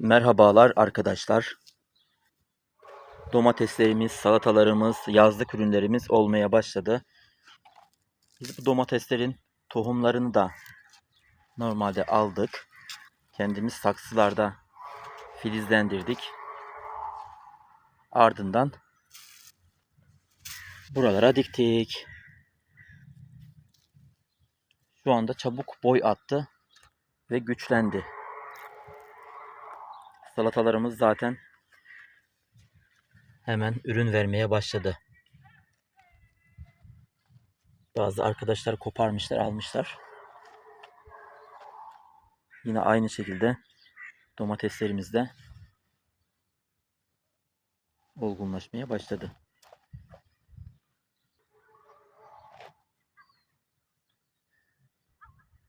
Merhabalar arkadaşlar. Domateslerimiz, salatalarımız, yazlık ürünlerimiz olmaya başladı. Biz bu domateslerin tohumlarını da normalde aldık. Kendimiz saksılarda filizlendirdik. Ardından buralara diktik. Şu anda çabuk boy attı ve güçlendi. Salatalarımız zaten hemen ürün vermeye başladı. Bazı arkadaşlar koparmışlar, almışlar. Yine aynı şekilde domateslerimiz de olgunlaşmaya başladı.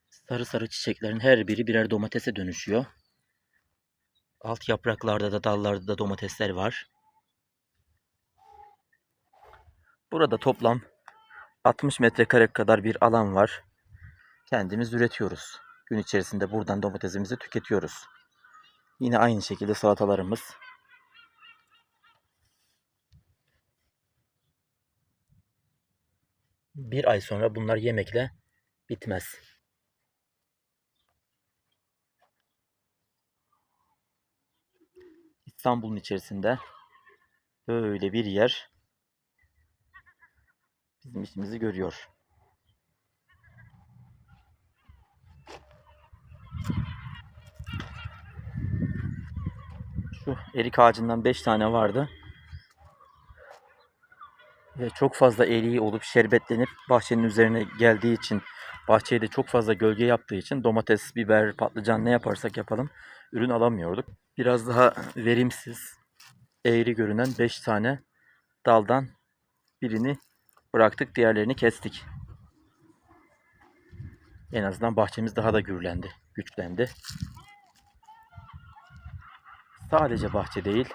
Sarı sarı çiçeklerin her biri birer domatese dönüşüyor. Alt yapraklarda da dallarda da domatesler var. Burada toplam 60 metrekare kadar bir alan var. Kendimiz üretiyoruz. Gün içerisinde buradan domatesimizi tüketiyoruz. Yine aynı şekilde salatalarımız. Bir ay sonra bunlar yemekle bitmez. İstanbul'un içerisinde böyle bir yer bizim işimizi görüyor. Şu erik ağacından 5 tane vardı. Ve çok fazla eriği olup şerbetlenip bahçenin üzerine geldiği için bahçeye de çok fazla gölge yaptığı için domates, biber, patlıcan ne yaparsak yapalım ürün alamıyorduk. Biraz daha verimsiz, eğri görünen 5 tane daldan birini bıraktık, diğerlerini kestik. En azından bahçemiz daha da gürlendi, güçlendi. Sadece bahçe değil,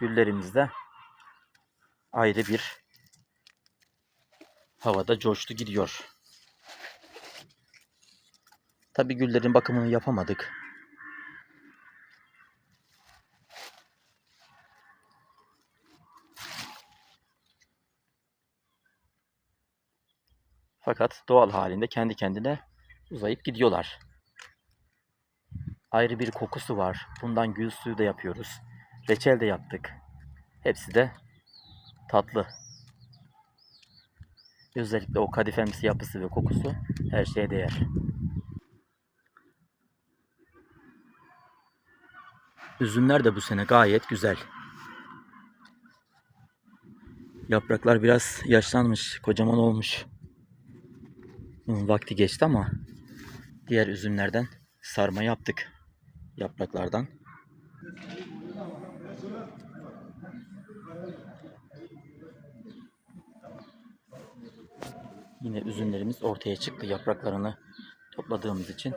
güllerimiz de ayrı bir havada coştu gidiyor. Tabi güllerin bakımını yapamadık. Fakat doğal halinde kendi kendine uzayıp gidiyorlar. Ayrı bir kokusu var. Bundan gül suyu da yapıyoruz. Reçel de yaptık. Hepsi de tatlı. Özellikle o kadifemsi yapısı ve kokusu her şeye değer. Üzümler de bu sene gayet güzel. Yapraklar biraz yaşlanmış, kocaman olmuş. Vakti geçti ama diğer üzümlerden sarma yaptık. Yapraklardan. Yine üzümlerimiz ortaya çıktı yapraklarını topladığımız için.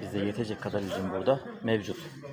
Bize yetecek kadar üzüm burada mevcut.